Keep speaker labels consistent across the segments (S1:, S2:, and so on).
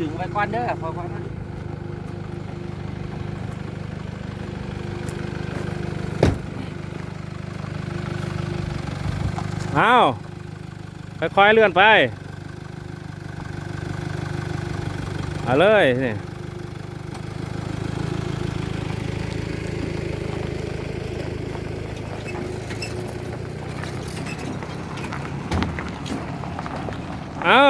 S1: ดึงไว้ก่อนเด้อพอก่อนนะ
S2: เอาค่อยๆเลื่อนไป เอาเลยนี่เอา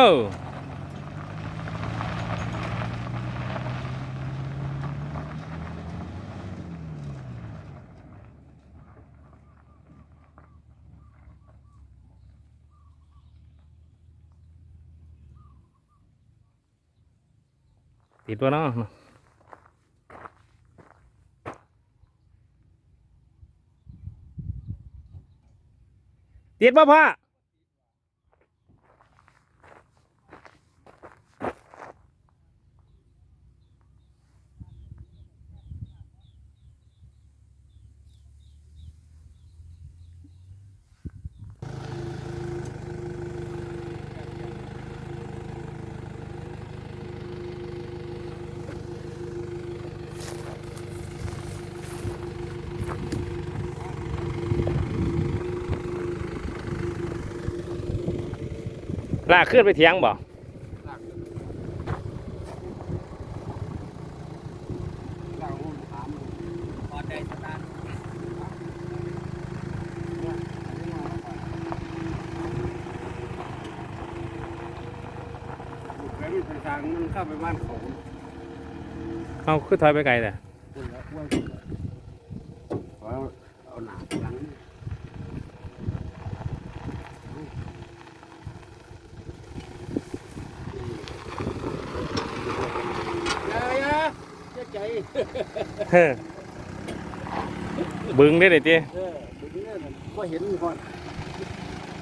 S2: ติดตัวเนาะติดป่ะพ่อ ลากขึ้นไปเถียงบ่
S1: เราถามพอได้สตาร์ทไปมันไปทางมันเข้าไปบ้านเขา
S2: เอาขึ้นถอยไปไกลแต่
S1: คุณแล้วอ้วนขอเอาหนาหลังยายา เจ๊ใจ
S2: เฮ้อบึงได้เลยจี
S1: เออเดี๋ยวนี้เนี่ยก็เห็นก่อน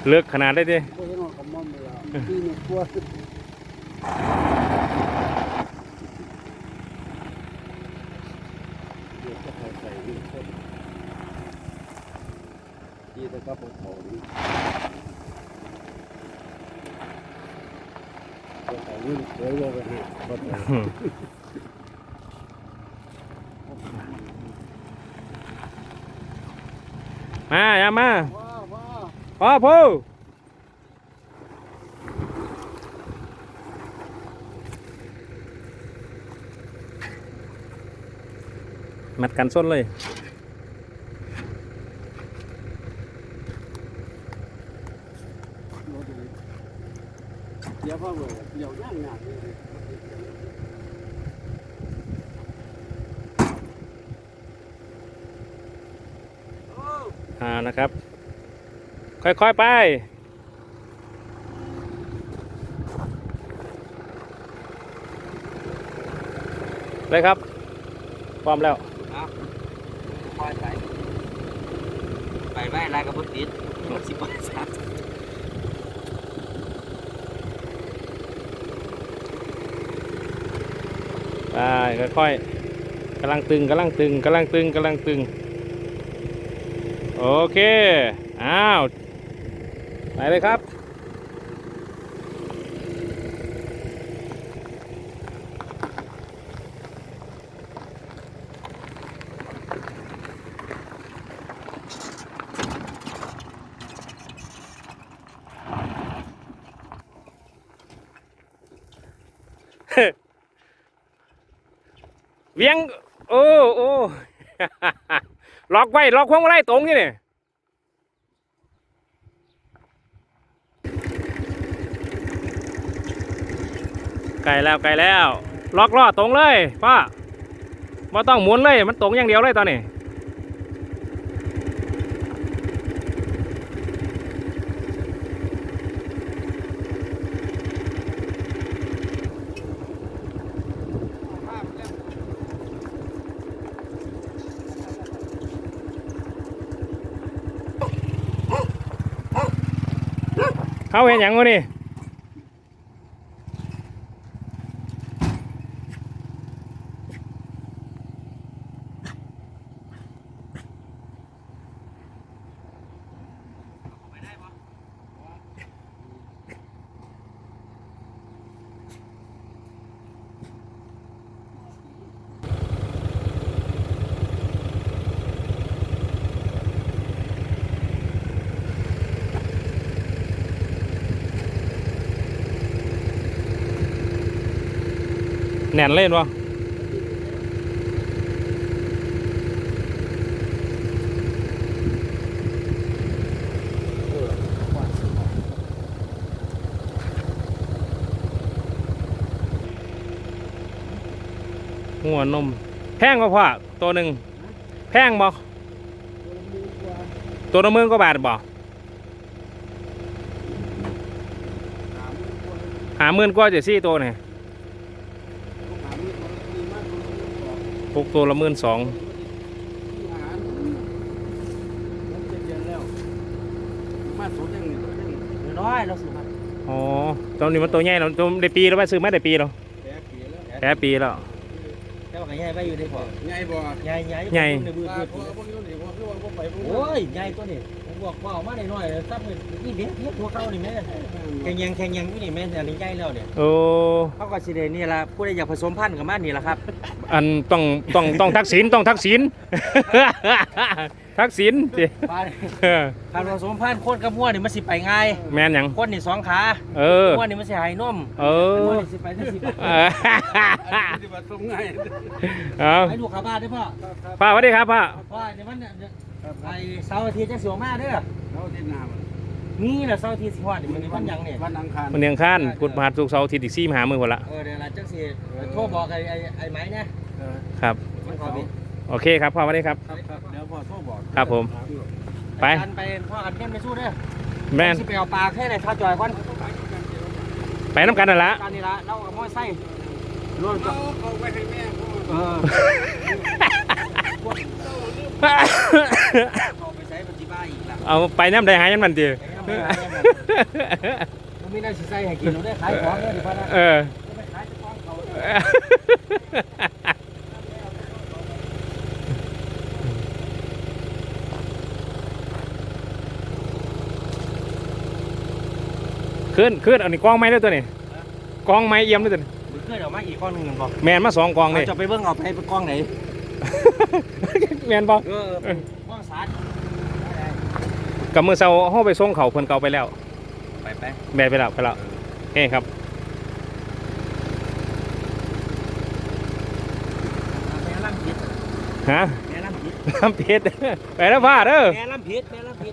S2: เลือกขนาดได้จี
S1: ก็เห็นว่าเขามอมเลยอะที่เนี่ยกลัวเดี๋ยวจะใส่ใส่นี่คนที่ตะกับผมเขานี่ก็ใส่นี่เดี๋ยวเราไปหาก็ไป
S2: มาอย่ามา
S1: ว้าวว้าว
S2: พ่อพูมัดกันส้นเลย
S1: เดี๋ยวพ่อเดี๋ยวย่างงานเา
S2: นะครับ ค่อยๆไป เลยครับ พร้อมแล้ว
S1: ครับคอยไป ไปไม่ไรกับพุทธิดสิบสาม
S2: ไปค่อยๆกำลังตึงกำลังตึงกำลังตึงกำลังตึง โอเค อ้าว ไปเลยครับ เวียง โอ้โอ้ ล็อกไว้ล็อกพวงมาลัยตรงนี่นี่ไกลแล้วไกลแล้ว ล็อกล้อตรงเลยป้าไม่ต้องหมุนเลยมันตรงอย่างเดียวเลยตอนนี้ เขาเห็นอย่างวะนี่ แน่นเล่นวะหัวนม แพงบ่พ่อตัวหนึ่งแพงบ่ตัวละหมื่นกว่าบาทบ่หาหมื่นกว่าจะซี่ตัวเนี่ย กตัวละหมื่นสอง
S1: มาสูงยังนี่น้อยเราซื้อมา
S2: อ๋อตัวนี้มันตัวใหญ่เราตัวได้ปีแล้วไปซื้อมาได้ปีแล้ว
S1: แปดปีแล้ว
S2: แค่ปีแล้ว
S3: แต่ว่าก็ใหญ่ไปอยู่ในพอ
S1: ใหญ่บ่
S3: ใหญ่ใหญ่
S2: ใหญ่
S3: ในมือ
S1: ตาพอพวกนี้นี่พอคือว่าพวกไปพวก
S3: โอ้ยใหญ่ตัวนี้ ผมบอกว่าเอามาได้น้อยเลยซับเลยนี่เด็กเทียบหัวเขานี่แม่แข่งยังแข่งยังอยู่นี่แม่แต่นี่ใหญ่แล้วเนี่ย
S2: โอ้
S3: เขาก็สิเดนี่ละผู้ใดอยากผสมพันธุ์กับมันนี่ละครับ
S2: อันต้องต้องต้องทักษิณต้องทักษิณทักษิณสิเออ
S3: การผสมพันธุ์คนกับมัวนี่มันสิไปง่าย
S2: แม่นหยัง
S3: คนนี่สองขา
S2: เออ
S3: มัวนี่มันสิหายนม
S2: เออ
S3: มัวนี่สิไปที่สิไป
S2: เออ
S1: ที่ว่าส่งง่าย
S2: เอา
S3: ให้ลูกขาบ้านได้อพ่อ
S2: ป้าสวัสดีครับป้า
S3: พ่อเดี๋ยวมันเนี่ย ไอเสาร์อาทิตย์จะสิออกมาเด้อ
S1: เขาที่นามัน
S3: นี่แหละเสาร์อาทิตย์สิฮอดนี่มันนี่วันหยังเนี่ย
S1: วันอังคาร
S2: มันเนียงข้านพุธพฤหัสศุกร์เสาร์อาทิตย์อีกสี่มหามือหมดละ
S3: เออเดี๋ยวเราจังสิโทรบอกไอ้ไอ้ไอ้ไม้เนี่ย
S2: ครับ
S3: มันขอบิน
S2: โอเคครับพ่อสวัสดีครับ
S1: ครับครับเดี๋ยวพอโทรบอก
S2: ครับผม ไป
S3: กันไปพ่อกันเข้มไปสู้เด้อ
S2: แม่น
S3: สิไปเอาปลาแค่ไหนข้าวจอยควัน
S2: ไปน้ำกันนั่นละ
S3: การนี่ละเราเอาม้อยไส้รวมกั
S1: เขา
S3: บ
S1: เขาไปให้แม่เขา
S3: เออ เอาไปใช้ปฏิบัติอีกละ
S2: เอาไปน้ำใดหายันมันดี
S3: มันมีได้สิใส่ให้กินเราได้ขายของเนี่ยดิพ่อนะ
S2: เออ
S3: ไม่ขายจะฟ้องเขา
S2: ขึ้นขึ้นอันนี้กองไม้ด้วยตัวนี้กองไม้เอี่ยมด้วยตัวนี้
S3: มึงเคยเอามาอีกก้อนหนึ่งกันบอก
S2: แมนมาสองกองเลย
S3: จะไปเบิ่งเอาไปไปกล้องไหน
S2: แมนบอก
S3: เออก้องสาร
S2: กับมือเสาห้องไปส่งเขาเพิ่นเก่าไปแล้ว
S3: ไปไป
S2: แบนไปแล้วไปแล้วโอเคครับฮะ
S3: แม่ลำผิด
S2: น้ำพชรไปแล้วพ่าเด้อ
S3: แม่ลำผิดแม่ลำผิด